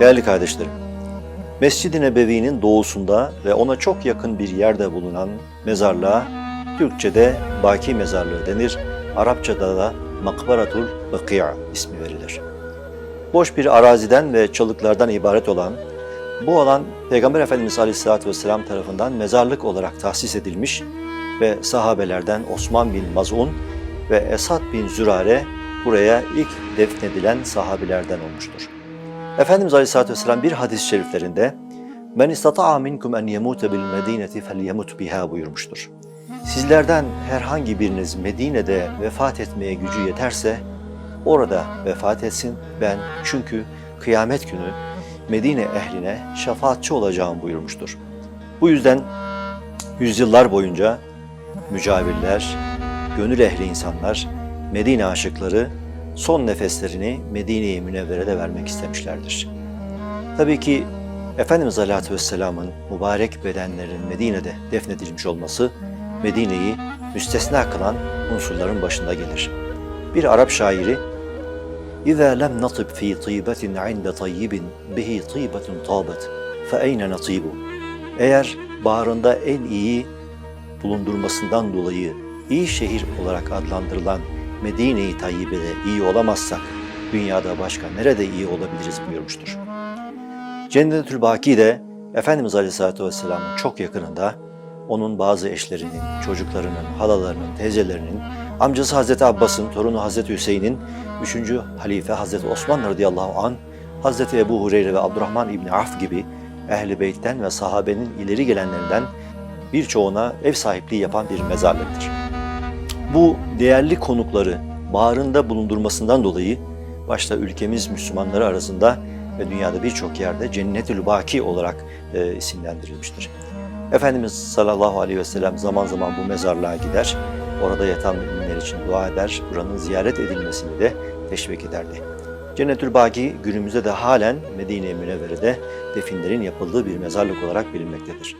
Değerli kardeşlerim, Mescid-i Nebevi'nin doğusunda ve ona çok yakın bir yerde bulunan mezarlığa Türkçe'de Baki Mezarlığı denir, Arapçada da Makbaratul Bakia ismi verilir. Boş bir araziden ve çalıklardan ibaret olan bu alan Peygamber Efendimiz Aleyhisselatü Vesselam tarafından mezarlık olarak tahsis edilmiş ve sahabelerden Osman bin Maz'un ve Esad bin Zürare buraya ilk defnedilen sahabilerden olmuştur. Efendimiz Aleyhisselatü Vesselam bir hadis-i şeriflerinde Men istata'a minkum en yemute bil medineti fel yemut biha buyurmuştur. Sizlerden herhangi biriniz Medine'de vefat etmeye gücü yeterse orada vefat etsin ben çünkü kıyamet günü Medine ehline şefaatçi olacağım buyurmuştur. Bu yüzden yüzyıllar boyunca mücavirler, gönül ehli insanlar, Medine aşıkları son nefeslerini Medine-i Münevvere'de vermek istemişlerdir. Tabii ki Efendimiz Aleyhisselatü Vesselam'ın mübarek bedenlerin Medine'de defnedilmiş olması Medine'yi müstesna kılan unsurların başında gelir. Bir Arap şairi lem natib fi tîbetin inde tayyibin bihi tîbetun tâbet fe eyne natibu Eğer bağrında en iyi bulundurmasından dolayı iyi şehir olarak adlandırılan Medine-i Tayyibe'de iyi olamazsak dünyada başka nerede iyi olabiliriz buyurmuştur. Cennetül Baki de Efendimiz Aleyhisselatü Vesselam'ın çok yakınında onun bazı eşlerinin, çocuklarının, halalarının, teyzelerinin, amcası Hazreti Abbas'ın, torunu Hazreti Hüseyin'in, 3. halife Hazreti Osman radıyallahu an, Hazreti Ebu Hureyre ve Abdurrahman İbni Af gibi Ehl-i Beyt'ten ve sahabenin ileri gelenlerinden birçoğuna ev sahipliği yapan bir mezarlıktır. Bu değerli konukları bağrında bulundurmasından dolayı başta ülkemiz Müslümanları arasında ve dünyada birçok yerde Cennetül Baki olarak e, isimlendirilmiştir. Efendimiz sallallahu aleyhi ve sellem zaman zaman bu mezarlığa gider, orada yatan müminler için dua eder, buranın ziyaret edilmesini de teşvik ederdi. Cennetül Baki günümüzde de halen Medine-i Münevvere'de definlerin yapıldığı bir mezarlık olarak bilinmektedir.